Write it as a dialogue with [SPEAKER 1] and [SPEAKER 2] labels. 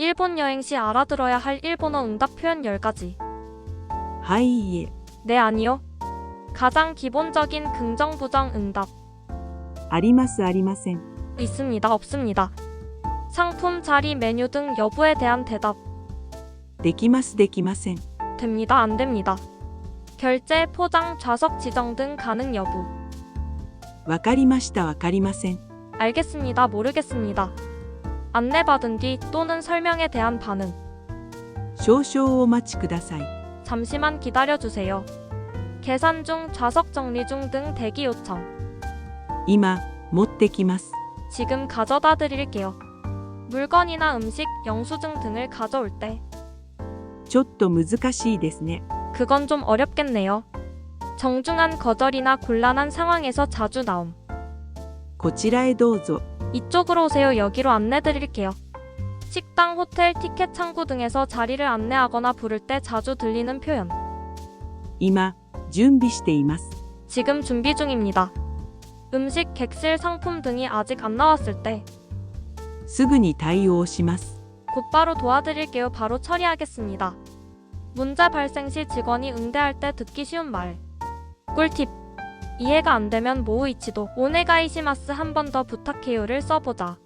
[SPEAKER 1] 일본 여행 시 알아들어야 할 일본어 응답 표현 10가지.
[SPEAKER 2] 하이,
[SPEAKER 1] 네, 아니요. 가장 기본적인 긍정 부정 응답.
[SPEAKER 2] 아리마스 아리마센.
[SPEAKER 1] 있습니다, 없습니다. 상품, 자리, 메뉴 등 여부에 대한 대답.
[SPEAKER 2] 데키마스 데키마센.
[SPEAKER 1] 됩니다, 안 됩니다. 결제, 포장, 좌석 지정 등 가능 여부.
[SPEAKER 2] 와카리마시타 와카리마센.
[SPEAKER 1] 알겠습니다, 모르겠습니다. 안내받은 뒤 또는 설명에 대한 반응.
[SPEAKER 2] 少々お待ちください
[SPEAKER 1] 잠시만 기다려주세요. 계산 중, 좌석 정리 중 등 대기 요청.
[SPEAKER 2] 今持ってきます
[SPEAKER 1] 지금 가져다 드릴게요. 물건이나 음식, 영수증 등을 가져올 때.
[SPEAKER 2] ちょっと難しいですね
[SPEAKER 1] 그건 좀 어렵겠네요. 정중한 거절이나 곤란한 상황에서 자주 나옴.
[SPEAKER 2] こちらへどうぞ
[SPEAKER 1] 이쪽으로 오세요. 여기로 안내 드릴게요. 식당, 호텔, 티켓 창구 등에서 자리를 안내하거나 부를 때 자주 들리는 표현.
[SPEAKER 2] 今準備しています
[SPEAKER 1] 지금 준비 중입니다. 음식, 객실, 상품 등이 아직 안 나왔을 때.
[SPEAKER 2] すぐに対応します
[SPEAKER 1] 곧바로 도와드릴게요. 바로 처리하겠습니다. 문제 발생 시 직원이 응대할 때 듣기 쉬운 말. 꿀팁. 이해가 안 되면 모우이치도 오네가이시마스 한 번 더 부탁해요를 써보자.